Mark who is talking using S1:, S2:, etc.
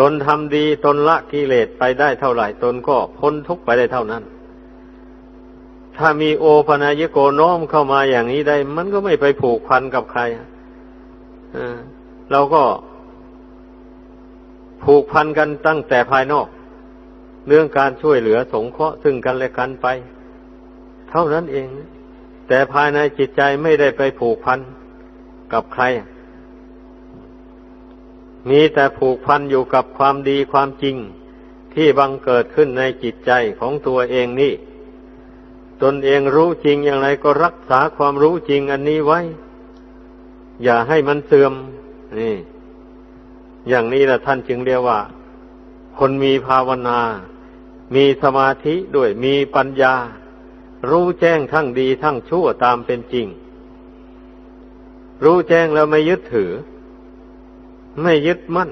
S1: ตนทำดีตนละกิเลสไปได้เท่าไหร่ ตนก็พ้นทุกไปได้เท่านั้น ถ้ามีโอปนายโกน้อมเข้ามาอย่างนี้ได้ มันก็ไม่ไปผูกพันกับใครเราก็ผูกพันกันตั้งแต่ภายนอก เรื่องการช่วยเหลือสงเคราะห์ซึ่งกันและกันไป เท่านั้นเอง แต่ภายในจิตใจไม่ได้ไปผูกพันกับใคร มีแต่ผูกพันอยู่กับความดีความจริงที่บังเกิดขึ้นในจิตใจของตัวเองนี่ ตนเองรู้จริงอย่างไรก็รักษาความรู้จริงอันนี้ไว้ อย่าให้มันเสื่อมนี่ อย่างนี้ละท่านจึงเรียกว่า คนมีภาวนา มีสมาธิด้วยมีปัญญา รู้แจ้งทั้งดีทั้งชั่วตามเป็นจริง รู้แจ้งแล้วไม่ยึดถือ ไม่ยึดมั่น